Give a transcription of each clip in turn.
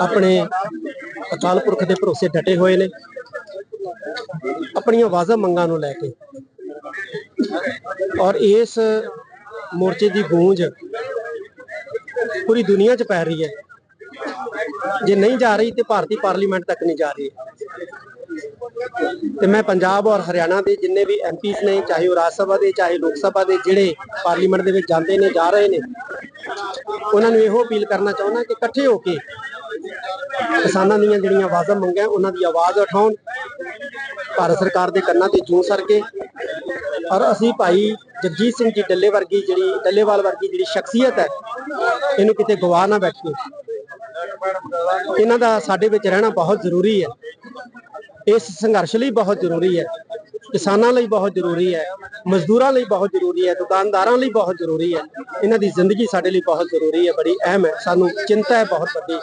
ਆਪਣੇ ਅਕਾਲ ਪੁਰਖ ਦੇ ਭਰੋਸੇ ਡਟੇ ਹੋਏ ਨੇ। ਆਪਣੀਆਂ ਵਾਜ਼ਾ ਮੰਗਾਂ ਨੂੰ ਲੈ ਕੇ। ਔਰ ਇਸ ਮੋਰਚੇ ਦੀ ਗੂੰਜ ਪੂਰੀ ਦੁਨੀਆ 'ਚ ਪੈ ਰਹੀ ਹੈ। ਜੇ ਨਹੀਂ ਜਾ ਰਹੀ ਤੇ ਭਾਰਤੀ ਪਾਰਲੀਮੈਂਟ ਤੱਕ ਨਹੀਂ ਜਾ ਰਹੀ। ਤੇ ਮੈਂ ਪੰਜਾਬ ਔਰ ਹਰਿਆਣਾ ਦੇ ਜਿੰਨੇ ਵੀ ਐਮਪੀਸ ਨੇ, ਚਾਹੇ ਉਹ ਰਾਜ ਸਭਾ ਦੇ, ਚਾਹੇ ਲੋਕ ਸਭਾ ਦੇ, ਜਿਹੜੇ ਪਾਰਲੀਮੈਂਟ ਦੇ ਵਿੱਚ ਜਾਂਦੇ ਨੇ, ਜਾ ਰਹੇ ਨੇ, ਉਹਨਾਂ ਨੂੰ ਇਹੋ ਅਪੀਲ ਕਰਨਾ ਚਾਹੁੰਦਾ ਕਿ ਇਕੱਠੇ ਹੋ ਕੇ ਕਿਸਾਨਾਂ ਦੀਆਂ ਜਿਹੜੀਆਂ ਆਵਾਜ਼ਾਂ ਮੰਗਾਂ, ਉਹਨਾਂ ਦੀ ਆਵਾਜ਼ ਉਠਾਉਣ। ਭਾਰਤ ਸਰਕਾਰ ਦੇ ਕੰਨਾਂ ਤੇ ਜੂੰ ਸਰ ਕੇ। ਔਰ ਅਸੀਂ ਭਾਈ ਜਗਜੀਤ ਸਿੰਘ ਜੀ ਡੱਲੇ ਵਰਗੀ ਜਿਹੜੀ, ਡੱਲੇਵਾਲ ਵਰਗੀ ਜਿਹੜੀ ਸ਼ਖਸੀਅਤ ਹੈ, ਇਹਨੂੰ ਕਿਤੇ ਗਵਾ ਨਾ ਬੈਠੀਏ। ਇਹਨਾਂ ਦਾ ਸਾਡੇ ਵਿੱਚ ਰਹਿਣਾ ਬਹੁਤ ਜ਼ਰੂਰੀ ਹੈ। ਇਸ ਸੰਘਰਸ਼ ਲਈ ਬਹੁਤ ਜ਼ਰੂਰੀ ਹੈ ਕਿਸਾਨਾਂ ਲਈ ਬਹੁਤ ਜ਼ਰੂਰੀ ਹੈ ਮਜ਼ਦੂਰਾਂ ਲਈ ਬਹੁਤ ਜ਼ਰੂਰੀ ਹੈ ਦੁਕਾਨਦਾਰਾਂ ਲਈ ਬਹੁਤ ਜ਼ਰੂਰੀ ਹੈ। ਇਹਨਾਂ ਦੀ ਜ਼ਿੰਦਗੀ ਸਾਡੇ ਲਈ ਬਹੁਤ ਜ਼ਰੂਰੀ ਹੈ ਬੜੀ ਅਹਿਮ ਹੈ। ਸਾਨੂੰ ਚਿੰਤਾ ਹੈ ਬਹੁਤ ਵੱਡੀ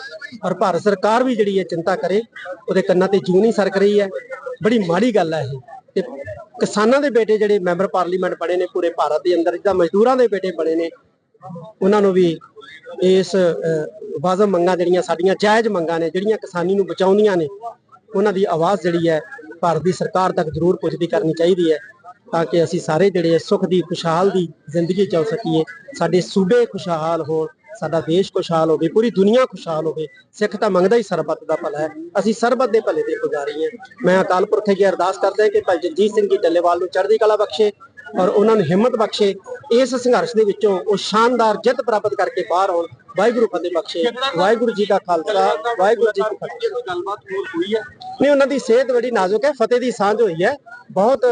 ਔਰ ਭਾਰਤ ਸਰਕਾਰ ਵੀ ਜਿਹੜੀ ਹੈ ਚਿੰਤਾ ਕਰੇ ਉਹਦੇ ਕੰਨਾਂ ਤੇ ਜੂੰ ਨਹੀਂ ਸਰਕ ਰਹੀ ਹੈ। ਬੜੀ ਮਾੜੀ ਗੱਲ ਹੈ ਇਹ। ਤੇ ਕਿਸਾਨਾਂ ਦੇ ਬੇਟੇ ਜਿਹੜੇ ਮੈਂਬਰ ਪਾਰਲੀਮੈਂਟ ਬਣੇ ਨੇ ਪੂਰੇ ਭਾਰਤ ਦੇ ਅੰਦਰ ਜਿੱਦਾਂ ਮਜ਼ਦੂਰਾਂ ਦੇ ਬੇਟੇ ਬਣੇ ਨੇ ਉਹਨਾਂ ਨੂੰ ਵੀ ਇਸ ਅਹ, ਵਾਜਬ ਮੰਗਾਂ ਜਿਹੜੀਆਂ ਸਾਡੀਆਂ ਜਾਇਜ਼ ਮੰਗਾਂ ਨੇ ਜਿਹੜੀਆਂ ਕਿਸਾਨੀ ਨੂੰ ਬਚਾਉਂਦੀਆਂ ਨੇ ਉਹਨਾਂ ਦੀ ਆਵਾਜ਼ ਜਿਹੜੀ ਹੈ ਭਾਰਤ ਦੀ ਸਰਕਾਰ ਤੱਕ ਜ਼ਰੂਰ ਪੁੱਜਦੀ ਕਰਨੀ ਚਾਹੀਦੀ ਹੈ ਤਾਂ ਕਿ ਅਸੀਂ ਸਾਰੇ ਜਿਹੜੇ ਆ ਸੁੱਖ ਦੀ, ਖੁਸ਼ਹਾਲ ਦੀ ਜ਼ਿੰਦਗੀ ਚਾਹ ਸਕੀਏ, ਸਾਡੇ ਸੂਬੇ ਖੁਸ਼ਹਾਲ ਹੋਣ, ਸਾਡਾ ਦੇਸ਼ ਖੁਸ਼ਹਾਲ ਹੋਵੇ, ਪੂਰੀ ਦੁਨੀਆ ਖੁਸ਼ਹਾਲ ਹੋਵੇ, ਸਿੱਖ ਤਾਂ ਮੰਗਦਾ ਹੀ ਸਰਬੱਤ ਦਾ ਭਲਾ ਹੈ, ਅਸੀਂ ਸਰਬੱਤ ਦੇ ਭਲੇ ਦੇ ਪੁਜਾਰੀ ਹਾਂ। ਮੈਂ ਅਕਾਲ ਪੁਰਖ ਅੱਗੇ ਅਰਦਾਸ ਕਰਦਾ ਹਾਂ ਕਿ ਭਾਈ ਜਗਜੀਤ ਸਿੰਘ ਜੀ ਡੱਲੇਵਾਲ ਨੂੰ ਚੜ੍ਹਦੀ ਕਲਾ ਬਖਸ਼ੇ ਔਰ ਉਹਨਾਂ ਨੂੰ ਹਿੰਮਤ ਬਖਸ਼ੇ ਇਸ ਸੰਘਰਸ਼ ਦੇ ਵਿੱਚੋਂ ਉਹ ਸ਼ਾਨਦਾਰ ਜਿੱਤ ਪ੍ਰਾਪਤ ਕਰਕੇ ਬਾਹਰ ਆਉਣ ਵਾਹਿਗੁਰੂ ਫਤਿਹ ਬਖਸ਼ੇ ਵਾਹਿਗੁਰੂ ਜੀ ਦਾ ਖਾਲਸਾ ਵਾਹਿਗੁਰੂ ਜੀ ਕੀ ਫਤਿਹ। ਗੱਲਬਾਤ ਹੋਰ ਹੋਈ ਹੈ? ਨਹੀਂ ਉਹਨਾਂ ਦੀ ਸਿਹਤ ਬੜੀ ਨਾਜ਼ੁਕ ਹੈ ਫਤਿਹ ਦੀ ਸਾਂਝ ਹੋਈ ਹੈ। ਬਹੁਤ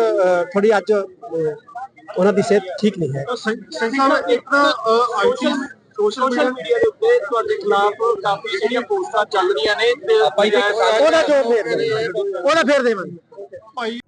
ਥੋੜੀ ਅੱਜ ਉਹਨਾਂ ਦੀ ਸਿਹਤ ਠੀਕ ਨਹੀਂ ਹੈ। ਸੰਸਾਰ ਇੱਕ ਆਈਟੀ ਸੋਸ਼ਲ ਮੀਡੀਆ ਦੇ ਉੱਤੇ ਤੁਹਾਡੇ ਖਿਲਾਫ ਕਾਫੀ ਜਿਹੜੀਆਂ ਪੋਸਟਾਂ ਚੱਲ ਰਹੀਆਂ ਨੇ ਉਹਦਾ ਜੋ ਫੇਰ ਦੇਵਾਂਗੇ। ਉਹਦਾ ਫੇਰ ਦੇਵਾਂਗੇ। ਭਾਈ